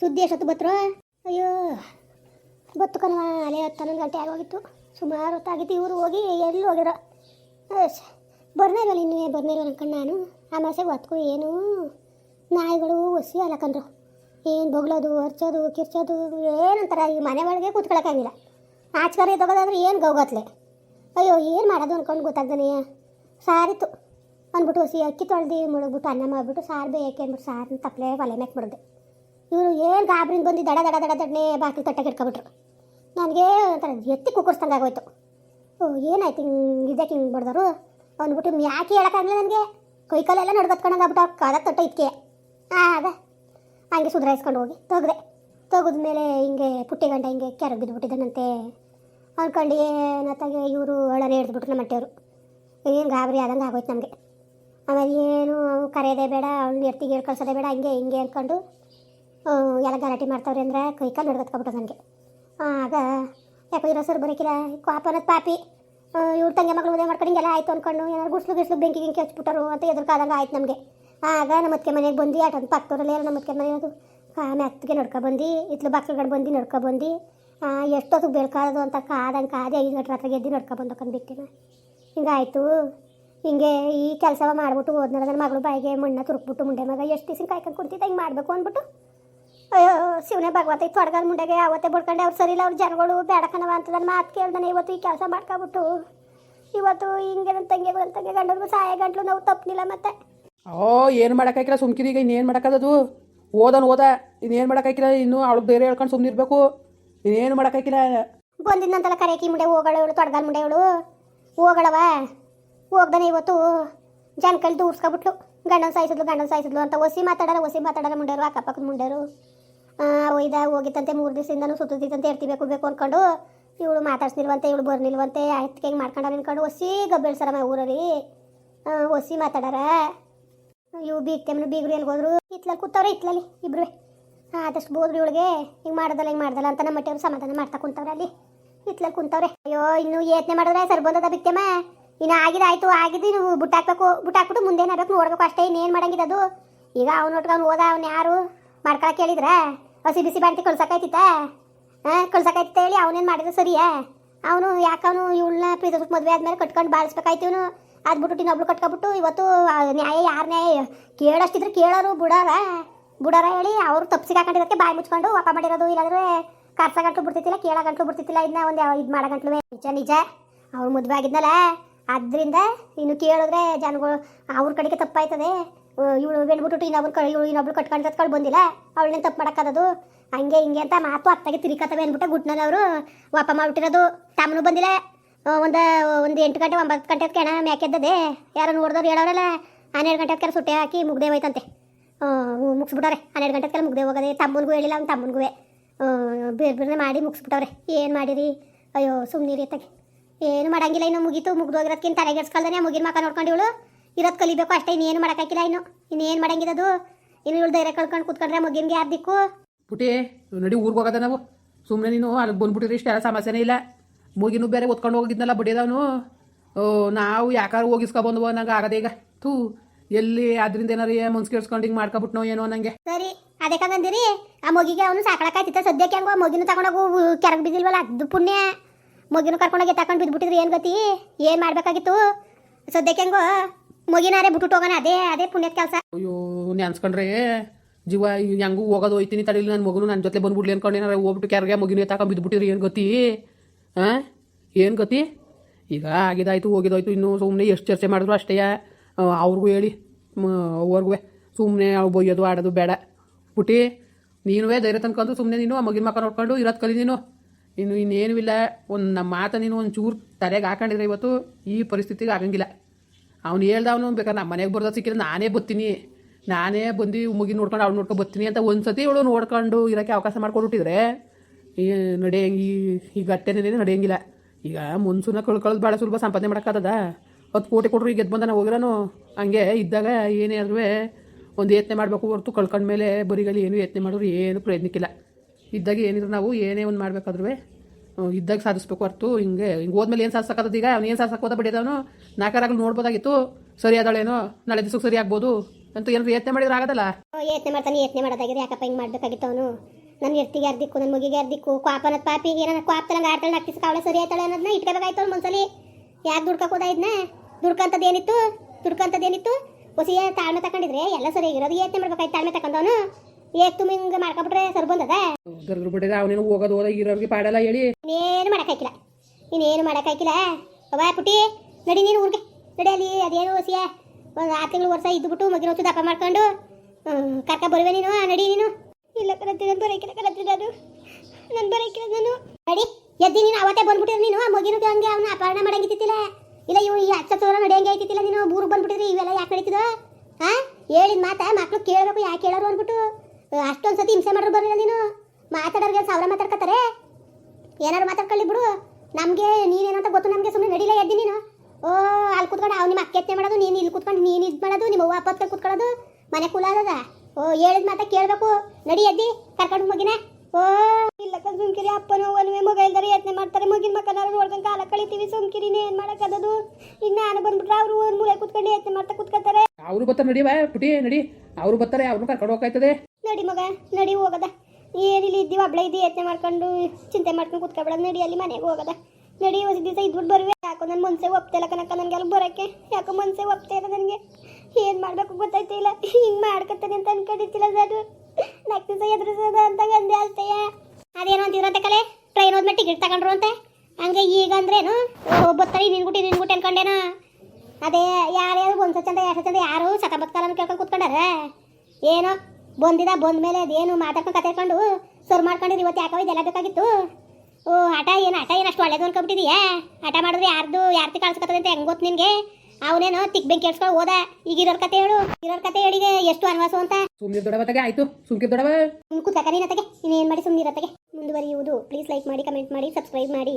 ಸುದ್ದಿ ಎಷ್ಟೊತ್ತು ಬತ್ರೋ? ಅಯ್ಯೋ, ಬತ್ತು ಕಣವ ಅಲ್ಲೇ ಹತ್ತು ಹನ್ನೊಂದು ಗಂಟೆ ಆಗೋಗಿತ್ತು. ಸುಮಾರು ಹೊತ್ತಾಗಿತ್ತು ಇವರು ಹೋಗಿ, ಎಲ್ಲಿ ಹೋಗಿರೋ? ಬರ್ನೇ ಇರೋಲ್ಲ ಇನ್ನೂ ಬರ್ನೇ ಇರೋ ಅನ್ಕೊಂಡು ನಾನು? ಆಮಾಸೆಗೆ ಹೊತ್ಕು ಏನು ನಾಯಿಗಳು ಒಸಿ ಅಲ್ಲಕಂದ್ರು ಏನು ಬೊಗಳೋದು, ಹರ್ಚೋದು, ಕಿರ್ಚೋದು, ಏನಂತಾರೆ ಈ ಮನೆ ಒಳಗೆ ಕೂತ್ಕೊಳಕ್ಕಾಗಿಲ್ಲ. ಆಚಕರೆ ತಗೋದಾದ್ರೆ ಏನು ಗೌಗತ್ಲೆ? ಅಯ್ಯೋ, ಏನು ಮಾಡೋದು ಅಂದ್ಕೊಂಡು ಗೊತ್ತಾಗ್ದಾನೆ. ಸಾರಿತ್ತು. ಅಂದ್ಬಿಟ್ಟು ಹಸಿ ಅಕ್ಕಿ ತೊಳ್ದು ಮುಳುಗ್ಬಿಟ್ಟು ಅನ್ನ ಮಾಡಿಬಿಟ್ಟು ಸಾರು ಬೇಯಕ್ಕೆ ಅಂದ್ಬಿಟ್ಟು ಸಾರನ್ನ ತಪ್ಪಲೆ ಒಲೆ ಮ್ಯಾಕ್ ಮಾಡಿದೆ ಇವರು ಏನು ಗಾಬ್ರಿಂದ ಬಂದು ದಡ ದಡ ದಡ ದಡನೆ ಬಾಕಿ ತಟ್ಟೆ ಇಟ್ಕೊಬಿಟ್ರು. ನನಗೆ ಒಂಥರ ಎತ್ತಿ ಕುಕ್ಕರ್ಸ್ದಂಗೆ ಆಗೋಯ್ತು. ಓ, ಏನಾಯ್ತು ಹಿಂಗೆ ಇದಕ್ಕೆ ಹಿಂಗೆ ಬಡ್ದರು ಅಂದ್ಬಿಟ್ಟು ಯಾಕೆ ಹೇಳೋಕ್ಕಾಗಲಿಲ್ಲ ನನಗೆ? ಕೈ ಕಾಲೆಲ್ಲ ನಡ್ಗತ್ಕೊಂಡಂಗೆ ಆಗ್ಬಿಟ್ಟು ಕಾದ ತಟ್ಟ ಇದಕ್ಕೆ ಆಗ ಹಂಗೆ ಸುಧಾರಿಸ್ಕೊಂಡು ಹೋಗಿ ತೆಗ್ದೆ. ಮೇಲೆ ಹಿಂಗೆ ಪುಟ್ಟಿ ಗಂಡ ಹಿಂಗೆ ಕೆರಗೆ ಬಿದ್ದುಬಿಟ್ಟಿದ್ದಾನಂತೆ ಅಂದ್ಕೊಂಡು ಏನತ್ತಾಗೆ ಇವರು ಒಳನೆ ಹಿಡಿದ್ಬಿಟ್ರು ನಮ್ಮ ಅಟ್ಟೆಯವರು ಏನು ಗಾಬರಿ ಆದಂಗೆ ಆಗೋಯ್ತು ನಮಗೆ. ಆಮೇಲೆ ಏನು ಕರೆಯೋದೇ ಬೇಡ, ಅವ್ಳನ್ನ ಎತ್ತಿಗೆ ಹೇಳ್ಕಳ್ಸೋದೇ ಬೇಡ, ಹಿಂಗೆ ಹಿಂಗೆ ಅಂದ್ಕೊಂಡು ಎಲ್ಲ ಗಲಾಟೆ ಮಾಡ್ತಾವ್ರಿ ಅಂದ್ರೆ ಕೈ ಕಾಲು ನಡ್ಗತ್ಕೊಬಿಟ್ಟು ನನಗೆ. ಆಗ ಯಾಕೋ ಇರೋ ಸರ್ ಬರೋಕಿಲ್ಲ, ಪಾಪ ಅನ್ನೋದು ಪಾಪಿ. ಇವ್ರ ತಂಗಿ ಮಗಳು ಮದುವೆ ಮಾಡ್ಕೊಂಡು ಹಿಂಗೆಲ್ಲ ಆಯ್ತು ಅಂದ್ಕೊಂಡು ಏನಾದ್ರು ಗುಡ್ಸ್ಲು ಗಿಡ್ಸ್ಲು ಬೆಂಕಿ ಗಿಂಕಿ ಹಚ್ಬಿಟ್ಟರು ಅಂತ ಎದುರ್ಕಾದಂಗೆ ಆಯ್ತು ನಮಗೆ. ಆಗ ನಮ್ಮ ಅತ್ತಿಗೆ ಮನೆಗೆ ಬಂದು ಆಟದ ಪಕ್ಕದವರಲ್ಲಿ ನಮ್ಮ ಅತ್ತಿಗೆ ಮನೆ ಅದು ಆಮೇಲೆ ಅತ್ತಿಗೆ ನಡ್ಕೊ ಬಂದು ಇತ್ಲು ಬಾಕ್ಲುಗಡೆ ಬಂದು ನಡ್ಕೊ ಬಂದು ಎಷ್ಟೊತ್ತಿಗೆ ಬೆಳ್ಕಾದದು ಅಂತ ಕಾದಂಗೆ ಕಾದೆ ಐದು ಗಂಟೆ ರಾತ್ರಿಗೆ ಎದ್ದು ನಡ್ಕೊ ಬಂದು ಬಿಟ್ಟಿನ. ಹಿಂಗಾಯ್ತು. ಹಿಂಗೆ ಈ ಕೆಲಸ ಮಾಡ್ಬಿಟ್ಟು ಹೋದ್ನಲ್ಲ ನನ್ನ ಮಗಳು ಬಾಯಿಗೆ ಮಣ್ಣ ತುರುಕ್ಬಿಟ್ಟು, ಮುಂಡೆ ಮಗ ಎಷ್ಟು ದಿವ್ಸ ಕಾಯ್ಕೊಂಡು ಕುಂತಿದ್ದ, ಹಿಂಗೆ ಮಾಡಬೇಕು ಅಂದ್ಬಿಟ್ಟು ಅಯ್ಯೋ ಶಿವನೇ ಭಗವಂತ ಈ ತೊಡಗಲ್ ಮುಂಡೆಗೆ ಅವತ್ತೇ ಬಿಡ್ಕೊಂಡೆ ಅವ್ರು ಸರಿಯಿಲ್ಲ ಅವ್ರ ಜನಗಳು ಬೇಡಕನವ ಅಂತ ನನ್ನ ಮಾತು ಕೇಳ್ದಾನೆ ಇವತ್ತು ಈ ಕೆಲಸ ಮಾಡ್ಕೊಬಿಟ್ಟು. ಇವತ್ತು ಹಿಂಗೆ ನನ್ನ ತಂಗಿ ನನ್ನ ತಂಗಿ ಗಂಡನಿಗೂ ಸಹಾಯ ಗಂಟ್ಲು ನಾವು ತಪ್ಪನಿಲ್ಲ ಮತ್ತೆ. ಓ ಏನು ಮಾಡೋಕ್ಕಾಗಿಲ್ಲ ಸುಮ್ಕಿರಿ ಈಗ ಇನ್ನೇನು ಮಾಡೋಕ್ಕದದು ಓದನ್ ಓದ ಇನ್ನೇನು ಮಾಡೋಕ್ಕಾಗಿಲ್ಲ ಇನ್ನು ಅವಳು ಬೇರೆ ಹೇಳ್ಕೊಂಡು ಸುಮ್ಮನಿರ್ಬೇಕು ಇನ್ನೇನು ಮಾಡೋಕ್ಕಾಗಿಲ್ಲ. ಬಂದಿದ್ದಂತಲ್ಲ ಕರೆಕಿ ಮುಂಡೆ ಹೋಗಳವಳು ತೊಡಗಲ್ ಮುಂಡೆವಳು ಹೋಗಳವ. ಹೋಗ್ದಾನೆ ಇವತ್ತು. ಜನಕಲ್ ದೂರ್ಸ್ಕೊಬಿಟ್ಲು. ಗಂಡನ ಸಾಯಿಸಿದ್ಲು ಗಂಡನ ಸಾಯಿಸಿದ್ಲು ಅಂತ ಒಸಿ ಮಾತಾಡಲ್ಲ ಒಸಿ ಮಾತಾಡಲ್ಲ ಮುಂಡೆರು ಅಕ್ಕಪಕ್ಕದ ಮುಂಡೆರು. ಒಯ್ದ ಹೋಗಿತ್ತಂತೆ, ಮೂರು ದಿವಸದಿಂದನೂ ಸುತ್ತಿದ್ದಂತೆ ಇರ್ತಿಬೇಕು ಬೇಕು ಅಂದ್ಕೊಂಡು ಇವಳು ಮಾತಾಡ್ಸ್ನಿಲ್ವಂತೆ ಇವಳು ಬರ್ನಿಲ್ವಂತೆ ಆಯ್ತು ಹೆಂಗೆ ನಿನ್ಕೊಂಡು ಅನ್ಕೊಂಡು ಒಸಿ ಗಬ್ಬೆಳ್ಸರಮ್ಮ ಊರಲ್ಲಿ. ಒಸಿ ಮಾತಾಡಾರ. ಇವು ಬೀಗ್ ಬೀಗರು ಎಲ್ಲಿ ಹೋದ್ರು? ಇತ್ಲಲ್ಲಿ ಕೂತವ್ರೆ ಇತ್ಲಲ್ಲಿ ಇಬ್ರು ಆದಷ್ಟು ಬೋದ್ರಿ ಇವಳಿಗೆ. ಹಿಂಗೆ ಮಾಡ್ದಲ್ಲ ಹಿಂಗೆ ಮಾಡ್ದಲ್ಲ ಅಂತ ನಮ್ಮ ಮಟ್ಟೆಯವರು ಸಮಾಧಾನ ಮಾಡ್ತಾ ಕುಂತವ್ರೆ ಅಲ್ಲಿ. ಇತ್ಲಲ್ಲಿ ಕುಂತವ್ರೆ. ಅಯ್ಯೋ, ಇನ್ನು ಯತ್ನೆ ಮಾಡಿದ್ರೆ ಸರ್ ಬಂದದ ಇನ್ನು ಆಗಿದೆ, ಆಯಿತು, ಆಗಿದ್ದು ನೀವು ಬುಟ್ಟಾಕ್ಬೇಕು ಬುಟ್ಟಾಕ್ಬಿಟ್ಟು ಬುಟ್ಟ ಹಾಕ್ಬಿಟ್ಟು ಮುಂದೆ ಏನಾಗಬೇಕು ನೋಡ್ಬೇಕು ಅಷ್ಟೇ ಇನ್ನೇನು ಮಾಡಂಗಿದ್ದು ಈಗ ಅವ್ನು ಒಟ್ಟಿಗೆ ಅವ್ನು ಹೋದ, ಅವ್ನು ಯಾರು? ಮಾಡ್ಕೊಳಕ್ಕೆ ಹೇಳಿದ್ರ? ಹಸಿ ಬಿಸಿ ಬಾಣ್ತಿ ಕಳ್ಸಕ್ಕಾಯ್ತಿತ್ತ ಹಾಂ ಕಳ್ಸಕ್ಕಾಯ್ತಿತ್ತ ಹೇಳಿ ಅವನೇನು ಮಾಡಿದ್ರೆ ಸರಿಯಾ ಅವನು ಯಾಕೆ ಅವನು ಇವಳನ್ನ ಪ್ರೀತಿಸ್ಬಿಟ್ಟು ಮದುವೆ ಆದಮೇಲೆ ಕಟ್ಕೊಂಡು ಬಾಳಿಸ್ಬೇಕಾಯ್ತು ಇವನು. ಅದು ಬಿಟ್ಟು ಇನ್ನೊಬ್ಳು ಕಟ್ಕೊಬಿಟ್ಟು ಇವತ್ತು ನ್ಯಾಯ ಯಾರು ನ್ಯಾಯ? ಕೇಳಷ್ಟಿದ್ರೆ ಕೇಳೋರು ಬುಡಾರ. ಬುಡಾರ ಹೇಳಿ ಅವರು ತಪ್ಪಿಸಿ ಹಾಕೊಂಡಿರೋಕ್ಕೆ ಬಾಯಿ ಮುಚ್ಕೊಂಡು ಒಪ್ಪ ಮಾಡಿರೋದು, ಇಲ್ಲಾಂದ್ರೆ ಕರ್ಸ ಗಂಟ್ಲು ಬಿಡ್ತಿತ್ತಿಲ್ಲ, ಕೇಳ ಗಂಟ್ಲು ಬಿಡ್ತಿತ್ತಿಲ್ಲ ಇದನ್ನ ಒಂದು ಇದು ಮಾಡೋ ಗಂಟ್ಲು ನಿಜ ನಿಜ. ಅವ್ರು ಮದುವೆ ಆಗಿದ್ನಲ್ಲ, ಅದರಿಂದ ಇನ್ನು ಕೇಳಿದ್ರೆ ಜನಗಳು ಅವ್ರ ಕಡೆಗೆ ತಪ್ಪಾಯ್ತದೆ. ಇವಳು ಬೆಣ್ಬಿಟ್ಟು ಇನ್ನೊಬ್ರು ಕಳ್ ಇವಳು ಇನ್ನೊಬ್ಳು ಕಟ್ಕೊಂಡು ಕತ್ಕೊಂಡು ಬಂದಿಲ್ಲ? ಅವಳನ್ನ ತಪ್ಪು ಮಾಡೋಕ್ಕದದು? ಹಂಗೆ ಹಿಂಗೆ ಅಂತ ಮಾತು ಅತ್ತಾಗೆ ತಿರಿಕತ್ತವೆ ಅಂದ್ಬಿಟ್ಟು ಗುಟ್ನದವರು ವಾಪ ಮಾಡಿಬಿಟ್ಟಿರೋದು. ತಮ್ಮನು ಬಂದಿಲ್ಲ. ಒಂದು ಒಂದು ಎಂಟು ಗಂಟೆ, ಒಂಬತ್ತು ಗಂಟೆ ಕೆಣ ಮ್ಯಾಕೆದ್ದದೆ ಯಾರೋ ನೋಡಿದವ್ರು ಹೇಳೋರಲ್ಲ, ಹನ್ನೆರಡು ಗಂಟೆ ಕೆಲ ಸುಟ್ಟೆ ಹಾಕಿ ಮುಗ್ದೆ ಹೋಯ್ತಂತೆ. ಮುಗಿಸ್ಬಿಟ್ಟವ್ರೆ, ಹನ್ನೆರಡು ಗಂಟೆ ಕೆಲ ಮುಗ್ದೆ ಹೋಗೋದೆ. ತಮ್ಮನಿಗೂ ಹೇಳಿಲ್ಲ ಅವ್ನು ತಮ್ಮನಿಗೂ ಬೇರೆ ಬೇರೆ ಮಾಡಿ ಮುಗಿಸ್ಬಿಟ್ಟವ್ರೆ. ಏನು ಮಾಡಿರಿ ಅಯ್ಯೋ ಸುಮ್ಮನಿರಿ ಅತ್ತಾಗೆ. ಏನು ಮಾಡಂಗಿಲ್ಲ ಇನ್ನು ಮುಗೀತು. ಮುಗ್ದೋಗಿರೋದ್ಕಿಂತ ತಲೆಗೆಡ್ಸ್ಕಾಲ್ದೇ ಮುಗಿನ ಮಕ್ಕ ನೋಡ್ಕೊಂಡು ಇವಳು. ಇರೋದು ಕಲಿಬೇಕು ಅಷ್ಟೇ ಇನ್ನೇನು ಮಾಡೋಕ್ಕಾಗಿಲ್ಲ ಇನ್ನು. ಇನ್ನೇನು ಮಾಡಂಗಿದದು ಇನ್ನು ಇವಳು ಧೈರ್ಯ ಕಳ್ಕೊಂಡು ಕೂತ್ಕೊಂಡ್ರೆ ಮುಗಿಮ್ಗೆ ಯಾರು ದಿಕ್ಕು ಪುಟಿ ನಡಿ ಊರಿಗೆ ಹೋಗೋದ ನಾವು. ಸುಮ್ಮನೆ ನೀನು ಅಲ್ಲಿಗೆ ಬಂದ್ಬಿಟ್ಟಿರಿ ಇಷ್ಟೆಲ್ಲ ಸಮಸ್ಯೆನೇ ಇಲ್ಲ. ಮುಗಿನೂ ಬೇರೆ ಒತ್ಕೊಂಡು ಹೋಗಿದ್ನಲ್ಲ ಬಡಿಯದವನು. ಓ ನಾವು ಯಾಕಾರ ಹೋಗಿಸ್ಕೊಬಂದ್ವು ನಂಗೆ ಆಗದೆ ಈಗ. ಥೂ ಎಲ್ಲಿ ಅದರಿಂದ ಏನಾರು ಮನ್ಸ್ ಕೇಳಿಸ್ಕೊಂಡು ಹಿಂಗೆ ಮಾಡ್ಕೊಬಿಟ್ನೋ ಏನೋ ನಂಗೆ. ಸರಿ ಅದಕ್ಕಂಗಂದಿರಿ ಆ ಮಗಿಗೆ ಅವನು ಸಾಕಳಕ್ಕಾಯ್ತಿತ್ತ. ಸದ್ಯಕ್ಕೆ ಹೆಂಗೋ ಮಗಿನ ತಗೊಂಡೋಗು ಕೆರಗ್ ಬಿದ್ದಿಲ್ವಲ್ಲ ಅದು ಪುಣ್ಯ. ಮಗಿನ ಕರ್ಕೊಂಡೋಗಿ ತಗೊಂಡು ಬಿದ್ಬಿಟ್ಟಿದ್ರಿ ಏನು ಗತಿ? ಏನು ಮಾಡಬೇಕಾಗಿತ್ತು? ಸದ್ಯಕ್ಕೆ ಹೆಂಗೋ ಮಗಿನಾರೇ ಬಿಟ್ಟು ಹೋಗೋಣ, ಅದೇ ಅದೇ ಪುಣ್ಯದ ಕೆಲಸ. ಅಯ್ಯೋ ನೆನ್ಸ್ಕೊಂಡ್ರೆ ಜೀವ ಹೆಂಗೂ ಹೋಗೋದು ಹೋಯ್ತೀನಿ ತಡೀಲಿ ನನ್ನ ಮಗನು ನನ್ನ ಜೊತೆ ಬಂದ್ಬಿಡ್ಲಿ ಅನ್ಕೊಂಡು ಏನಾರ ಹೋಗ್ಬಿಟ್ಟು ಕ್ಯಾರ್ಗೆ ಮಗಿನ ತಕೊಂಡು ಬಿದ್ದುಬಿಟ್ಟಿರಿ ಏನು ಗತಿ? ಹಾಂ ಏನು ಗತಿ? ಈಗ ಆಗಿದಾಯ್ತು, ಹೋಗಿದಾಯ್ತು, ಇನ್ನು ಸುಮ್ಮನೆ ಎಷ್ಟು ಚರ್ಚೆ ಮಾಡಿದ್ರು ಅಷ್ಟೇ ಅವ್ರಿಗೂ ಹೇಳಿ ಅವ್ರಿಗೂ. ಸುಮ್ಮನೆ ಅವ್ರು ಬೊಯ್ಯೋದು ಆಡೋದು ಬೇಡ. ಪುಟಿ ನೀನು ಧೈರ್ಯ ತನ್ಕೊಂಡು ಸುಮ್ಮನೆ ನೀನು ಆ ಮಗಿನ ಮಕ್ಕ ನೋಡ್ಕೊಂಡು ಇರೋದು ಕಲಿ ನೀನು. ಇನ್ನು ಇನ್ನೇನು ಇಲ್ಲ, ಒಂದು ನಮ್ಮ ಮಾತು ನೀನು ಒಂದು ಚೂರು ತಲೆಗೆ ಹಾಕೊಂಡಿದ್ರೆ ಇವತ್ತು ಈ ಪರಿಸ್ಥಿತಿಗೆ ಆಗಂಗಿಲ್ಲ. ಅವ್ನು ಹೇಳ್ದವನು ಬೇಕಾದ್ರೆ ನಮ್ಮ ಮನೆಗೆ ಬರ್ದ ಸಿಕ್ಕಿದ್ರೆ ನಾನೇ ಬರ್ತೀನಿ ನಾನೇ ಬಂದು ಮುಗಿ ನೋಡ್ಕೊಂಡು ಅವ್ನು ನೋಡ್ಕೊಂಡು ಬರ್ತೀನಿ ಅಂತ ಒಂದು ಸತಿ ಇವಳು ನೋಡ್ಕೊಂಡು ಇರೋಕ್ಕೆ ಅವಕಾಶ ಮಾಡ್ಕೊಟ್ಬಿಟ್ಟಿದ್ರೆ, ಈ ನಡೆಯಂಗಿ ಈ ಗಟ್ಟೆನೇ ನಡೆಯಂಗಿಲ್ಲ. ಈಗ ಮುನ್ಸೂನ ಕಳ್ಕೊಳ್ಳೋದು ಭಾಳ ಸುಲಭ ಸಂಪಾದನೆ ಮಾಡೋಕ್ಕಾಗದ ಹತ್ತು ಕೋಟಿ ಕೊಟ್ಟರು ಈಗ ಎದ್ದು ಬಂದ ನಾವು ಹೋಗಿರೋನು ಹಂಗೆ ಇದ್ದಾಗ ಏನೇ ಆದ್ರೂ ಒಂದು ಯತ್ನೆ ಮಾಡಬೇಕು ಹೊರತು ಕಳ್ಕೊಂಡ್ಮೇಲೆ ಬರಿಗಲ್ಲಿ ಏನು ಯತ್ನೆ ಮಾಡಿದ್ರು ಏನು ಪ್ರಯತ್ನಕ್ಕಿಲ್ಲ. ಇದ್ದಾಗ ಏನಿದ್ರು ನಾವು ಏನೇ ಒಂದು ಮಾಡಬೇಕಾದ್ರೂ ಇದ್ದಾಗ ಸಾಧಿಸ್ಬೇಕು ಹೊರತು, ಹಿಂಗೆ ಹಿಂಗೆ ಹೋದ್ಮೇಲೆ ಏನು ಸಾಧಿಸಕ್ಕದ ಈಗ? ಅವ್ನು ಏನು ಸಾಧಿಸಕ್ಕೆ ಹೋದ ಬಿಡಿದವನು ನಾಲ್ಕರಾಗಲು ನೋಡ್ಬೋದಾಗಿತ್ತು ಸರಿ ಆದಳೇನೋ? ನಾಳೆ ದಿವ್ಸಕ್ಕೆ ಸರಿ ಆಗ್ಬೋದು. ಅಂತ ಏನು ಯತ್ನೆ ಮಾಡಿದ್ರೆ ಆಗೋದಲ್ಲ? ಯತ್ನೆ ಮಾಡ್ತಾನೆ, ಯತ್ನೆ ಮಾಡೋದಾಗಿದೆ ಯಾಕಪ್ಪ ಹಿಂಗೆ ಮಾಡ್ಬೇಕಾಗಿತ್ತು ಅವನು? ನನ್ನ ಎರ್ತಿಗೆ ಅರ್ದಿಕ್ಕು ನನ್ನ ಮುಗಿಗೆ ಯಾರ್ದಿಕ್ಕು ಕ್ವಾಪನ ಪಾಪಿ ಪಾಪಿಗೆ ಏನಾರ ಕ್ವಾಪ್ ತಲಂಗೆ ಆಡ್ತಾಳೆ ಹಾಕಿಸ್ಕ ಅವಳೆ ಸರಿ ಆಯ್ತಾಳೆ ಅನ್ನೋದನ್ನ ಇಟ್ಕೋಬೇಕಾಯ್ತು ಅವ್ನು ಒಂದ್ಸಲಿ ಯಾಕೆ ದುಡ್ಕೋಕೋದ ಇದನ್ನ ದುಡ್ಕಂತದ್ದು ಏನಿತ್ತು ದುಡ್ಕಂತದ್ದು ಏನಿತ್ತು ಹೊಸಿಯ ತಾಳ್ಮೆ ತಗೊಂಡಿದ್ರೆ ಎಲ್ಲ ಸರಿಯಾಗಿರೋದು, ಯತ್ನೆ ಮಾಡ್ಬೇಕಾಯ್ತು, ತಾಳ್ಮೆ ತಗೊಂಡವನು ಏಕ್ ತುಂಬ ಹಿಂಗೆ ಮಾಡ್ಕೊಬಿಟ್ರೆ ಸರ್ ಬಂದದ? ಗರ್ಗರು ಬಿಟ್ಟಿದ್ರೆ ಅವನೇನು ಹೋಗೋದು ಹೋದ ಇರೋರಿಗೆ ಪಾಡಲ್ಲ ಹೇಳಿ. ಇನ್ನೇನು ಮಾಡೋಕ್ಕಾಗಿಲ್ಲ ಇನ್ನೇನು ಮಾಡೋಕ್ಕಾಗಿಲ್ಲ ಬಾ ಪುಟಿ ನಡಿ ನೀನು ಊರಿಗೆ. ನಡಿ ಅಲ್ಲಿ ಅದೇನು ಹೊಸಿಯ ಒಂದು ಆರು ತಿಂಗಳು ವರ್ಷ ಇದ್ದುಬಿಟ್ಟು ಮಗಿನ ಹೊತ್ತು ದಪ್ಪ ಮಾಡ್ಕೊಂಡು ಕರ್ಕ ಬರುವೆ ನೀನು ನಡಿ ನೀನು. ಇಲ್ಲ ಕರತ್ತಿ ನಾನು ಬರೋಕಿಲ್ಲ ಕರತ್ತಿ ನಾನು. ನಾನು ಬರೋಕಿಲ್ಲ ನಾನು. ನಡಿ ಎದ್ದಿ ನೀನು ಅವತ್ತೇ ಬಂದ್ಬಿಟ್ಟಿದ್ರೆ ನೀನು ಮಗಿನ ಹಂಗೆ ಅವನ ಅಪಹರಣ ಮಾಡಂಗಿತ್ತಿಲ್ಲ ಇಲ್ಲ ಇವು ಈ ಹಚ್ಚ ತೋರ ನಡೆಯಂಗೆ ಐತಿತ್ತಿಲ್ಲ ನೀನು ಊರಿಗೆ ಬಂದ್ಬಿಟ್ಟಿದ್ರೆ ಇವೆಲ್ಲ ಯಾಕೆ ನಡೀತಿದ? ಹಾ ಹೇಳಿದ ಮಾತಾ ಮಕ್ಕಳು ಕೇಳಬೇಕು ಯಾಕೆ ಕೇಳೋರು ಅಂದ್ಬಿಟ್ಟು. ಅಷ್ಟೊಂದು ಸತಿ ಹಿಂಸೆ ಮಾಡ್ರು ಬರಲಿಲ್ಲ ನೀನು. ಮಾತಾಡೋರಿಗೆ ಸಾವಿರ ಮಾತಾಡ್ಕತ್ತಾರೆ. ಏನಾರು ಮಾತಾಡ್ಕೊಳ್ಳಿ ಬಿಡು. ನಮಗೆ ನೀನೇನಂತ ಗೊತ್ತು ನಮಗೆ ಸುಮ್ಮನೆ ನಡಿಲ್ಲ ಎದ್ದಿ ನೀನು. ಓ, ಅಲ್ಲಿ ಕುತ್ಕೊಂಡು ಅವ್ನು ನಿಮ್ಮ ಎತ್ತೆ ಮಾಡೋದು, ನೀನು ಇಲ್ಲಿ ಕುತ್ಕೊಂಡು ನೀನು ಇದು ಮಾಡೋದು, ನಿಮ್ಮ ಅವ್ವ ಅಪ್ಪ ಕುತ್ಕೊಳ್ಳೋದು. ಮನೆ ಕುಲಾದದ ಓ, ಹೇಳಿದ ಮಾತಾ ಕೇಳಬೇಕು. ನಡಿ ಎದ್ದಿ, ಕರ್ಕೊಂಡು ಮಗಿನ ಓ, ಇಲ್ಲ ಸುಮ್ಕಿರಿ. ಅಪ್ಪನು ಅವ್ವನೂ ಮಗ ಇಲ್ದಾರೆ ಯತ್ನೆ ಮಾಡ್ತಾರೆ. ಮಗಿನ ಮಕ್ಕನಾರು ನೋಡ್ದಂಗ ಕಾಲ ಕಳಿತೀವಿ. ಸುಮ್ಕಿರಿ ಏನು ಮಾಡೋಕ್ಕದದು ಈಗ ನಾನು ಬಂದ್ಬಿಟ್ರೆ ಅವರು ಒಂದು ಮೂಲೆ ಕುತ್ಕೊಂಡು ಯತ್ನೆ ಮಾಡ್ತಾ ಕುತ್ಕೊತಾರೆ ಅವರು ಬರ್ತಾರೆ ನಡಿ ಬಾ ಪುಟಿ ನಡಿ. ಅವರು ಬರ್ತಾರೆ ಅವ್ರನ್ನ ಕರ್ಕೊಂಡು ಹೋಗ್ತಾಯ್ತದೆ ನಡಿ ಮಗ, ನಡಿ ಹೋಗದ. ಏನಿಲ್ಲಿ ಇದ್ದೀವಿ? ಒಬ್ಳೆ ಇದ್ದು ಯತ್ನೆ ಮಾಡ್ಕೊಂಡು ಚಿಂತೆ ಮಾಡ್ಕೊಂಡು ಕೂತ್ಕೊಬೇಡ. ನಡಿ ಅಲ್ಲಿ ಮನೆಗೆ ಹೋಗದ. ನಡಿ ಒಂದು ದಿವಸ ಇದ್ಬಿಟ್ಟು ಬರುವೆ. ಯಾಕೋ ನನ್ನ ಮನಸ್ಸೆ ಒಪ್ತಿಲ್ಲ ಕನಕ ನನಗೆ ಅಲ್ಲಿ ಬರೋಕ್ಕೆ. ಯಾಕೋ ಮನಸ್ಸೆ ಒಪ್ತಾ ಇಲ್ಲ ನನಗೆ. ಏನು ಮಾಡಬೇಕು ಗೊತ್ತಾಯ್ತಿಲ್ಲ ಹಿಂಗೆ ಮಾಡ್ಕೊತಾನೆ ಅಂತ ಅನ್ಕೊಂಡಿರ್ತಿಲ್ಲ ಅದು ನಾಲ್ಕು ದಿವಸ ಎದುರಿಸೋದ ಅಂತ ಗಂದೆ ಅಲ್ತೆಯ. ಅದೇನೋ ಅಂತಿದ್ರಂತೆ ಕಲೆ ಟ್ರೈನ್ ಹೋದ್ಮೇಲೆ ಟಿಕೆಟ್ ತಗೊಂಡ್ರು ಅಂತೆ? ಹಂಗೆ ಈಗ ಅಂದ್ರೇನು? ಓ ನಿನ್ಗುಟ್ಟಿ ನಿನ್ಗುಟಿ ನಿನ್ಗುಟಿ ಅನ್ಕೊಂಡೇನ? ಅದೇ ಯಾರ್ಯಾರು ಒಂದು ಚಂದ ಎರಡು ಚಂದ ಯಾರು ಸತಬತ್ಕಾಲನ್ನು ಕೇಳ್ಕೊಂಡು ಕುತ್ಕೊಂಡಾರ? ಏನೋ ಬಂದಿದ ಬಂದ ಮೇಲೆ ಅದೇನು ಮಾತಾಡ್ಕೊಂಡು ಕತೆಕೊಂಡು ಸುರು ಮಾಡ್ಕೊಂಡಿದ್ದು ಇವತ್ತು ಯಾಕೋ ಇದೆಲ್ಲ ಬೇಕಾಗಿತ್ತು? ಓ ಆಟ ಏನು ಆಟ ಏನು ಅಷ್ಟು ಒಳ್ಳೇದು ಅನ್ಕೊಂಬಿಟ್ಟಿದೀಯಾ ಆಟ ಮಾಡಿದ್ರೆ ಯಾರ್ದು ಯಾರ್ತಿ ಕಳ್ಸ್ಕೊತದೆ ಅಂತ ಹೆಂಗ್ ಗೊತ್ತು ನಿನಗೆ? ಅವನೇನೋ ತಿಕ್ ಬೆಂಕಿ ಕೇಳಿಸ್ಕೊಂಡು ಹೋದ. ಈಗ ಇರೋರ್ ಕತೆ ಹೇಳು. ಇರೋರ್ ಕತೆ ಹೇಳಿಗೆ ಎಷ್ಟು ಅನ್ವಾಸು ಅಂತ. ಸುಮ್ಮನೆ ದೊಡವತ್ತಾಗೆ ಆಯ್ತು. ಸುಮ್ಕೆ ದೊಡವ ಕುತ್ಕ ನೀನತ್ತಗೆ ಇನ್ನೇನು ಮಾಡಿ ಸುಮ್ಮನಿರತ್ತಗೆ ಮುಂದುವರಿಯುವುದು. ಪ್ಲೀಸ್ ಲೈಕ್ ಮಾಡಿ ಕಮೆಂಟ್ ಮಾಡಿ ಸಬ್ಸ್ಕ್ರೈಬ್ ಮಾಡಿ.